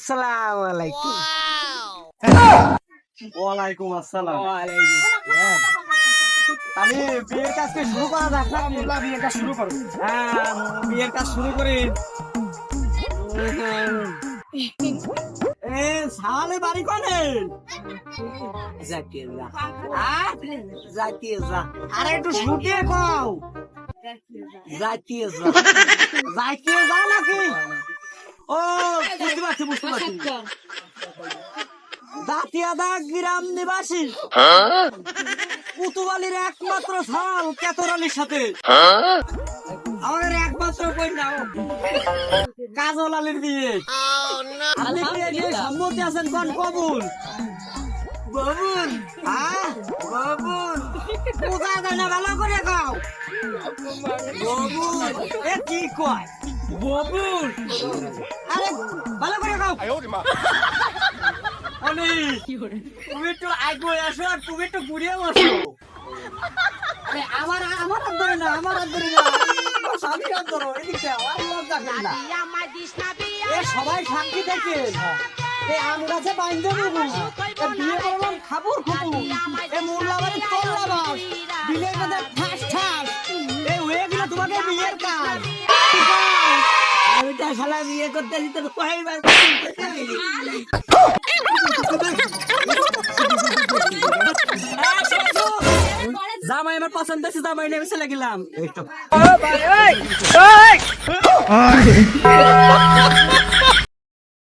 আসসালাম আলাইকুম ওয়ালাইকুম আসসালাম আমি বিয়ের কাজকে শুরু করা যাক না আমরা বিয়ের কাজ শুরু করো হ্যাঁ বিয়ের কাজ শুরু করি এ সালে বাড়ি কোনে জাকির দা জাকির দা আরে একটু শুটিয়ে কও জাকির দা জাকির নাকি বুঝতে পারছি বুঝতে পারছি দাঁতিয়াদা গ্রাম নিবাসী। পুতুবালির একমাত্র সাল কেতরালির সাথে। আমাদের একমাত্র কন্যা কাজল আলীর বিয়ে। আপনি দিয়ে সম্মতি আছেন কোন কবুল। বাবুল হ্যাঁ? পূজা দেয় না ভালো করে খাও বাবুল এ কি কয়? বাবুল! আরে ভালো করে খাও। অনি তুমি একটু আগে আসো আর তুমি একটু ঘুরিয়ে বসো। আরে আমার আমার হাত ধরে না আমার হাত ধরে না। স্বামী হাত ধরো এদিকে আও, আর লজ্জা করি না। এ সবাই শান্তি থেকে এ আম গাছে বাইন্ধে দেবো এ বিয়ে করলাম খাবুর খুবু এ মোল্লা বাড়ি তোল্লা বাস বিলের মধ্যে ঠাস ঠাস। এ হয়ে গেল তোমাকে বিয়ের কাজ। শালা বিয়ে করতে আসি তোর কয়েকবার জামাই আমার পছন্দ আছে জামাই নেমে চলে গেলাম